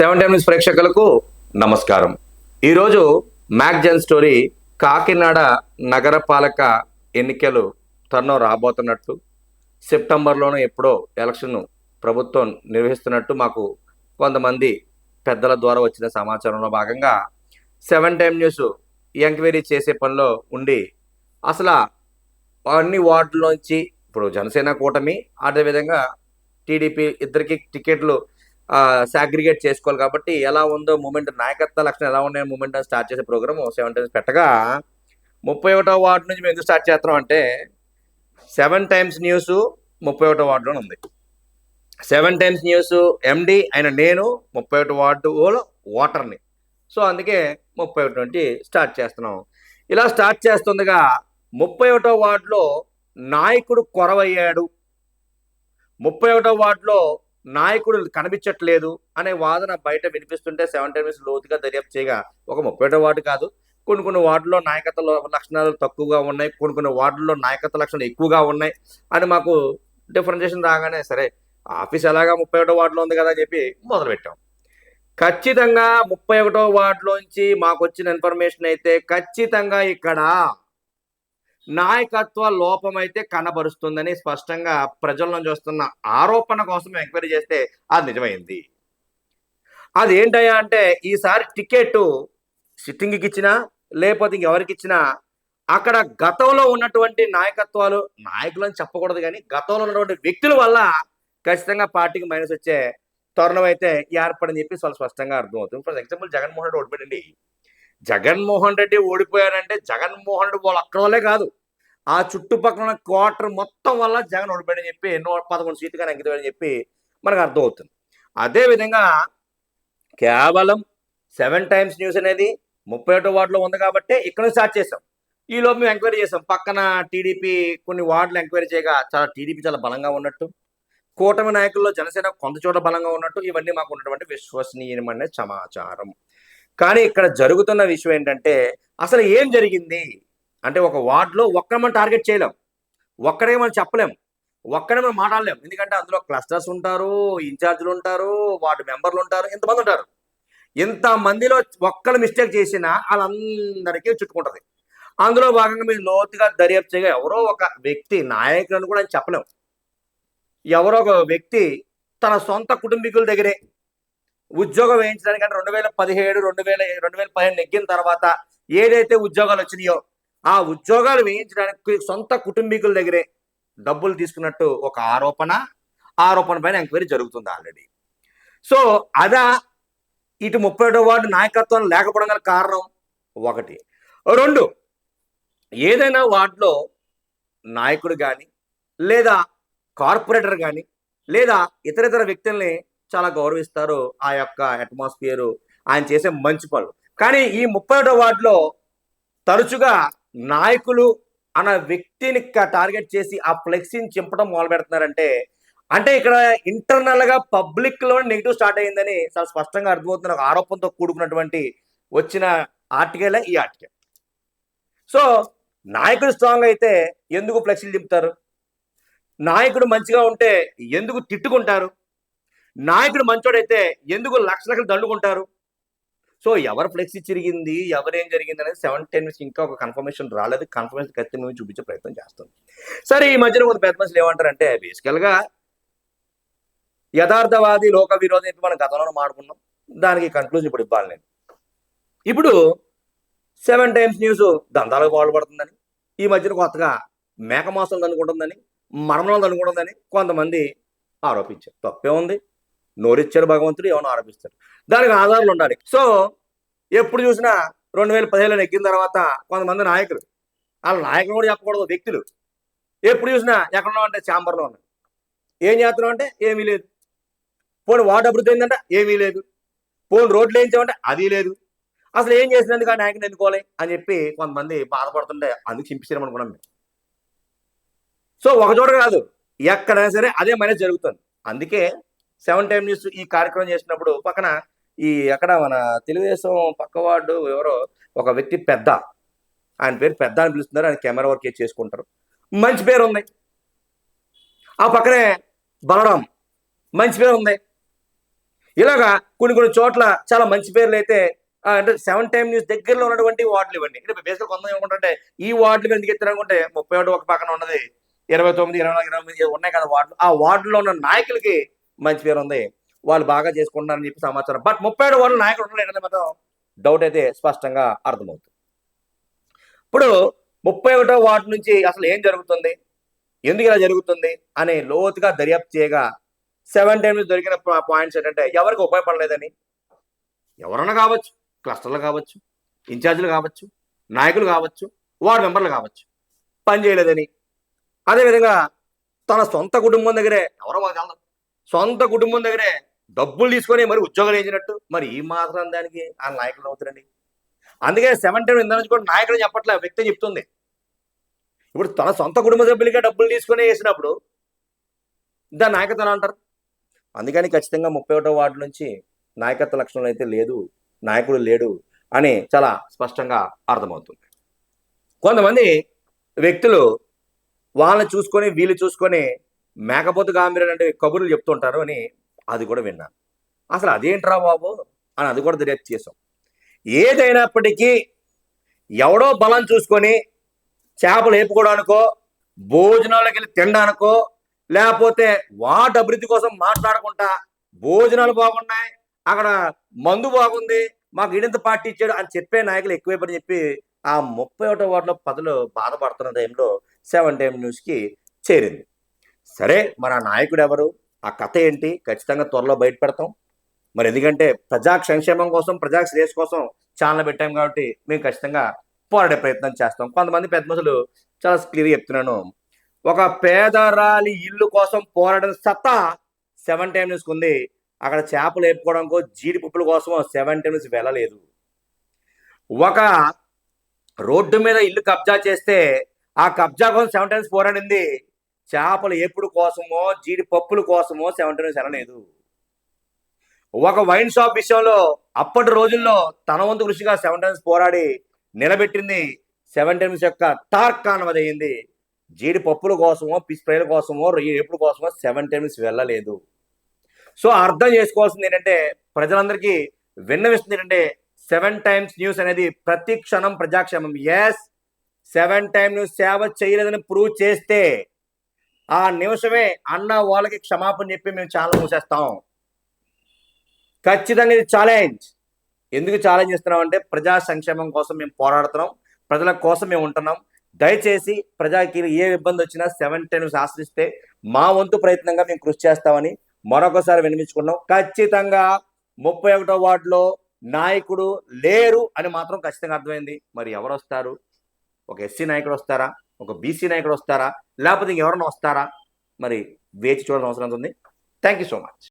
Seven time news ప్రేక్షకులకు నమస్కారం. ఈరోజు మ్యాగ్జన్ స్టోరీ కాకినాడ నగరపాలక ఎన్నికలు త్వరలో రాబోతున్నట్టు సెప్టెంబర్లోనూ ఎప్పుడో ఎలక్షన్ ప్రభుత్వం నిర్వహిస్తున్నట్టు మాకు కొంతమంది పెద్దల ద్వారా వచ్చిన సమాచారంలో భాగంగా సెవెన్ టైమ్ న్యూస్ ఎంక్వైరీ చేసే పనిలో ఉండి అసలు అన్ని వార్డులోంచి ఇప్పుడు జనసేన కూటమి అదేవిధంగా టీడీపీ ఇద్దరికి టికెట్లు సాగ్రిగేట్ చేసుకోవాలి కాబట్టి ఎలా ఉందో మూమెంట్ నాయకత్వ లక్షణం ఎలా ఉన్నాయో మూమెంట్ స్టార్ట్ చేసే ప్రోగ్రామ్ సెవెన్ టైమ్స్ పెట్టగా ముప్పై ఒకటో వార్డు నుంచి మేము ఎందుకు స్టార్ట్ చేస్తున్నాం అంటే సెవెన్ టైమ్స్ న్యూస్ ముప్పై ఒకటో వార్డులో ఉంది. సెవెన్ టైమ్స్ న్యూస్ ఎండి అయిన నేను ముప్పై ఒకటి వార్డు ఓలో ఓటర్ని. సో అందుకే ముప్పై ఒకటి నుండి స్టార్ట్ చేస్తున్నాం. ఇలా స్టార్ట్ చేస్తుండగా ముప్పై ఒకటో వార్డులో నాయకుడు కొరవయ్యాడు. ముప్పై ఒకటో వార్డులో నాయకుడు కనిపించట్లేదు అనే వాదన బయట వినిపిస్తుంటే సెవెన్ టైమ్స్ లోతుగా దర్యాప్తు చేయగా ఒక ముప్పై వార్డు కాదు. కొన్ని కొన్ని వార్డుల్లో నాయకత్వ లక్షణాలు తక్కువగా ఉన్నాయి. కొన్ని కొన్ని వార్డుల్లో నాయకత్వ లక్షణాలు ఎక్కువగా ఉన్నాయి అని మాకు డిఫరెన్షియేషన్ రాగానే సరే ఆఫీస్ ఎలాగా ముప్పై ఒకటో వార్డులో ఉంది కదా అని చెప్పి మొదలుపెట్టాం. ఖచ్చితంగా ముప్పై ఒకటో వార్డులోంచి మాకు వచ్చిన ఇన్ఫర్మేషన్ అయితే ఖచ్చితంగా ఇక్కడ నాయకత్వ లోపం అయితే కనబరుస్తుందని స్పష్టంగా ప్రజల్లో చూస్తున్న ఆరోపణ కోసం ఎంక్వైరీ చేస్తే అది నిజమైంది. అది ఏంటయ్యా అంటే ఈసారి టికెట్ సిట్టింగ్కి ఇచ్చినా లేకపోతే ఇంకెవరికి ఇచ్చినా అక్కడ గతంలో ఉన్నటువంటి నాయకత్వాలు నాయకులని చెప్పకూడదు కానీ గతంలో ఉన్నటువంటి వ్యక్తుల వల్ల ఖచ్చితంగా పార్టీకి మైనస్ వచ్చే తరుణం అయితే ఏర్పడని చెప్పి చాలా స్పష్టంగా అర్థమవుతుంది. ఫర్ ఎగ్జాంపుల్ జగన్మోహన్ రెడ్డి ఓడిపోయింది జగన్మోహన్ రెడ్డి ఓడిపోయారంటే జగన్మోహన్ రెడ్డి వాళ్ళు అక్కడ వాళ్ళే కాదు. ఆ చుట్టుపక్కల ఉన్న క్వార్టర్ మొత్తం వల్ల జగన్ ఓడిపోయాడని చెప్పి ఎన్నో పదకొండు సీట్లు కానీ అంకితమని చెప్పి మనకు అర్థమవుతుంది. అదేవిధంగా కేవలం సెవెన్ టైమ్స్ న్యూస్ అనేది ముప్పై ఒకటో వార్డులో ఉంది కాబట్టి ఇక్కడ నుంచి స్టార్ట్ చేసాం ఈలోపు మేము ఎంక్వైరీ చేసాం పక్కన టీడీపీ కొన్ని వార్డులు ఎంక్వైరీ చేయగా చాలా టీడీపీ చాలా బలంగా ఉన్నట్టు కూటమి నాయకుల్లో జనసేన కొంత చోట బలంగా ఉన్నట్టు ఇవన్నీ మాకు ఉన్నటువంటి విశ్వసనీయమైన సమాచారం. కానీ ఇక్కడ జరుగుతున్న విషయం ఏంటంటే అసలు ఏం జరిగింది? అంటే ఒక వార్డులో ఒక్కడ మనం టార్గెట్ చేయలేం. ఒక్కడే మనం చెప్పలేం. ఒక్కడే మనం మాట్లాడలేం. ఎందుకంటే అందులో క్లస్టర్స్ ఉంటారు ఇన్ఛార్జీలు ఉంటారు వార్డు మెంబర్లు ఉంటారు ఇంతమంది ఉంటారు. ఇంత మందిలో ఒక్కరు మిస్టేక్ చేసినా వాళ్ళందరికీ చుట్టుకుంటుంది. అందులో భాగంగా మీరు లోతుగా దర్యాప్తు చేయగా ఎవరో ఒక వ్యక్తి నాయకులను కూడా అని చెప్పలేము ఎవరో ఒక వ్యక్తి తన సొంత కుటుంబీకుల దగ్గరే ఉద్యోగం వేయించడానికంటే రెండు వేల పదిహేడు రెండు వేల రెండు వేల పదిహేను నెగ్గిన తర్వాత ఏదైతే ఉద్యోగాలు వచ్చినాయో ఆ ఉద్యోగాలు వేయించడానికి సొంత కుటుంబీకుల దగ్గరే డబ్బులు తీసుకున్నట్టు ఒక ఆరోపణ ఆరోపణ పైన ఎంక్వైరీ జరుగుతుంది ఆల్రెడీ. సో అదా ఇటు ముప్పై ఏడో వార్డు నాయకత్వం లేకపోవడం గల కారణం ఒకటి. రెండు ఏదైనా వార్డులో నాయకుడు కానీ లేదా కార్పొరేటర్ కానీ లేదా ఇతర ఇతర వ్యక్తుల్ని చాలా గౌరవిస్తారు ఆ యొక్క అట్మాస్ఫియరు. ఆయన చేసే మంచి పనులు. కానీ ఈ ముప్పై ఒకటో వార్డులో తరచుగా నాయకులు అన్న వ్యక్తిని టార్గెట్ చేసి ఆ ఫ్లెక్సీని చింపడం మొదలు పెడుతున్నారంటే అంటే ఇక్కడ ఇంటర్నల్గా పబ్లిక్లో నెగిటివ్ స్టార్ట్ అయిందని చాలా స్పష్టంగా అర్థమవుతున్న ఒక ఆరోపణతో కూడుకున్నటువంటి వచ్చిన ఆర్టికలే ఈ ఆర్టికల్. సో నాయకుడు స్ట్రాంగ్ అయితే ఎందుకు ఫ్లెక్సీలు చింపుతారు? నాయకుడు మంచిగా ఉంటే ఎందుకు తిట్టుకుంటారు? నాయకుడు మంచోడైతే ఎందుకు లక్ష లక్షలు దండుకుంటారు? సో ఎవరు ఫ్లెక్సీ జరిగింది ఎవరేం జరిగింది అనేది సెవెన్ టెన్ మినిట్స్ ఇంకా ఒక కన్ఫర్మేషన్ రాలేదు. కన్ఫర్మేషన్ ఖచ్చితంగా మేము చూపించే ప్రయత్నం చేస్తాం. సరే ఈ మధ్యన కొంత పెద్ద మనుషులు ఏమంటారంటే బేసికల్గా యథార్థవాది లోక విరోధం అయితే మనం గతంలో మాడుకున్నాం దానికి కన్క్లూజన్ ఇప్పుడు ఇవ్వాలి నేను. ఇప్పుడు సెవెన్ టైమ్స్ న్యూస్ దందాలకు పాల్పడుతుందని ఈ మధ్యన కొత్తగా మేకమాసం అనుకుంటుందని మరణాలు అనుకుంటుందని కొంతమంది ఆరోపించారు. తప్పే ఉంది. నోరిచ్చాడు భగవంతుడు ఏమైనా ఆరోపిస్తాడు. దానికి ఆధారాలు ఉండాలి. సో ఎప్పుడు చూసినా రెండు వేల పదిహేను ఎక్కిన తర్వాత కొంతమంది నాయకులు వాళ్ళ నాయకులు కూడా చెప్పకూడదు వ్యక్తులు. ఎప్పుడు చూసినా ఎక్కడో అంటే ఛాంబర్లో ఉన్నాయి ఏం చేస్తున్నావు అంటే ఏమీ లేదు. పోనీ వాటర్ అభివృద్ధి అయిందంటే ఏమీ లేదు. పోనీ రోడ్లు వేయించామంటే అది లేదు. అసలు ఏం చేసినందుకు ఆ నాయకుని ఎన్నుకోవాలి అని చెప్పి కొంతమంది బాధపడుతుంటే అందుకు చింపించారు అనుకున్నాం మేము. సో ఒక చోట కాదు ఎక్కడైనా సరే అదే మైనస్ జరుగుతుంది. అందుకే సెవెన్ టైమ్ న్యూస్ ఈ కార్యక్రమం చేసినప్పుడు పక్కన ఈ అక్కడ మన తెలుగుదేశం పక్క వార్డు ఎవరో ఒక వ్యక్తి పెద్ద. ఆయన పేరు పెద్ద అని పిలుస్తున్నారు. ఆయన కెమెరా వర్క్ చేసుకుంటారు. మంచి పేరు ఉంది. ఆ పక్కనే బలరాం. మంచి పేరు ఉంది. ఇలాగా కొన్ని కొన్ని చోట్ల చాలా మంచి పేర్లు అయితే అంటే సెవెన్ టైమ్ న్యూస్ దగ్గరలో ఉన్నటువంటి వార్డులు ఇవ్వండి. అంటే బేసిక్ కొంత ఏమనుకుంటే ఈ వార్డులు ఎందుకు ఎత్తారు అనుకుంటే ముప్పై ఒకటి ఒక పక్కన ఉన్నది ఇరవై తొమ్మిది ఇరవై నాలుగు ఇరవై ఉన్నాయి కదా వార్డులు. ఆ వార్డులో ఉన్న నాయకులకి మంచి పేరు ఉంది. వాళ్ళు బాగా చేసుకుంటున్నారని చెప్పి సమాచారం. బట్ ముప్పై ఏడు వార్డులు నాయకులు ఉండలేదు మాత్రం డౌట్ అయితే స్పష్టంగా అర్థమవుతుంది. ఇప్పుడు ముప్పై ఒకటో వార్డు నుంచి అసలు ఏం జరుగుతుంది? ఎందుకు ఇలా జరుగుతుంది? అని లోతుగా దర్యాప్తు చేయగా సెవెన్ టైమ్స్ దొరికిన పాయింట్స్ ఏంటంటే ఎవరికి ఉపయోగపడలేదని. ఎవరన్నా కావచ్చు. క్లస్టర్లు కావచ్చు. ఇన్ఛార్జీలు కావచ్చు. నాయకులు కావచ్చు. వార్డు మెంబర్లు కావచ్చు. పని చేయలేదని. అదేవిధంగా తన సొంత కుటుంబం దగ్గరే ఎవరో వాళ్ళు సొంత కుటుంబం దగ్గరే డబ్బులు తీసుకొని మరి ఉద్యోగాలు వేయించినట్టు మరి ఈ మాత్రం దానికి ఆ నాయకులు అవుతారండి అందుకే సెవెన్ నుంచి కూడా నాయకుడు చెప్పట్లే వ్యక్తి చెప్తుంది. ఇప్పుడు తన సొంత కుటుంబ సభ్యులకే డబ్బులు తీసుకొని వేసినప్పుడు దాని నాయకత్వం అంటారు. అందుకని ఖచ్చితంగా ముప్పై ఒకటో వార్డు నుంచి నాయకత్వ లక్షణం అయితే లేదు నాయకుడు లేడు అని చాలా స్పష్టంగా అర్థమవుతుంది. కొంతమంది వ్యక్తులు వాళ్ళని చూసుకొని వీళ్ళు చూసుకొని మేకపోతు గాంభీర్యం అంటే కబుర్లు చెప్తుంటారు అని అది కూడా విన్నాను అసలు అదేంట్రా బాబు అని అది కూడా దర్యాప్తు చేసాం ఏదైనప్పటికీ ఎవడో బలం చూసుకొని చేపలు వేపుకోవడానికో భోజనాలకు వెళ్ళి తినడానికో లేకపోతే వాటి అభివృద్ధి కోసం మాట్లాడకుండా భోజనాలు బాగున్నాయి అక్కడ మందు బాగుంది మాకు ఇడింత పార్టీ ఇచ్చాడు అని చెప్పే నాయకులు ఎక్కువైపోయి చెప్పి ఆ ముప్పై ఒకటో వాటిలో పదలు బాధపడుతున్న టైంలో సెవెన్ టైమ్ న్యూస్కి చేరింది. సరే మరి ఆ నాయకుడు ఎవరు ఆ కథ ఏంటి? ఖచ్చితంగా త్వరలో బయట పెడతాం. మరి ఎందుకంటే ప్రజా సంక్షేమం కోసం ప్రజా శ్రేయస్ కోసం ఛానల్ పెట్టాం కాబట్టి మేము ఖచ్చితంగా పోరాడే ప్రయత్నం చేస్తాం. కొంతమంది పెద్ద మనుషులు చాలా క్లియర్గా చెప్తున్నాను. ఒక పేదరాలి ఇల్లు కోసం పోరాడిన సత్తా సెవెన్ టైమ్ న్యూస్కి ఉంది. అక్కడ చేపలు వేపుకోవడానికో జీడిపప్పుల కోసం సెవెన్ టైమ్ న్యూస్ వెళ్ళలేదు. ఒక రోడ్డు మీద ఇల్లు కబ్జా చేస్తే ఆ కబ్జా కోసం సెవెన్ టైమ్స్ పోరాడింది చేపలు ఎప్పుడు కోసమో జీడిపప్పుల కోసమో సెవెన్ టైమ్స్ వెళ్ళలేదు ఒక వైన్ షాప్ విషయంలో అప్పటి రోజుల్లో తన వంతు కృషిగా సెవెన్ టైమ్స్ పోరాడి నిలబెట్టింది సెవెన్ టైమ్స్ యొక్క టార్క్ కానవది జీడిపప్పుల కోసమో పిస్ప్రైల కోసమో రొయ్య ఎప్పుడు కోసమో సెవెన్ టైమ్స్ వెళ్ళలేదు. సో అర్థం చేసుకోవాల్సింది ఏంటంటే ప్రజలందరికీ విన్నవిస్తుంది ఏంటంటే సెవెన్ టైమ్స్ న్యూస్ అనేది ప్రతి క్షణం ప్రజాక్షేమం. ఎస్ సెవెన్ టైమ్ న్యూస్ సేవ చేయలేదని ప్రూవ్ చేస్తే ఆ నిమిషమే అన్న వాళ్ళకి క్షమాపణ చెప్పి మేము ఛానల్ మూసేస్తాం. ఖచ్చితంగా ఇది ఛాలెంజ్. ఎందుకు ఛాలెంజ్ ఇస్తున్నాం అంటే ప్రజా సంక్షేమం కోసం మేము పోరాడుతున్నాం. ప్రజల కోసం మేము ఉంటున్నాం. దయచేసి ప్రజాకి ఏ ఇబ్బంది వచ్చినా సెవెన్ టెన్ ఆశ్రయిస్తే మా వంతు ప్రయత్నంగా మేము కృషి చేస్తామని మరొకసారి వినిపించుకున్నాం ఖచ్చితంగా ముప్పై ఒకటో వార్డులో నాయకుడు లేరు అని మాత్రం ఖచ్చితంగా అర్థమైంది. మరి ఎవరు వస్తారు? ఒక ఎస్సీ నాయకుడు వస్తారా? ఒక బీసీ నాయకుడు వస్తారా? లేకపోతే ఇంకెవరైనా వస్తారా? మరి వేచి చూడాల్సిన అవసరం ఉంది? Thank you so much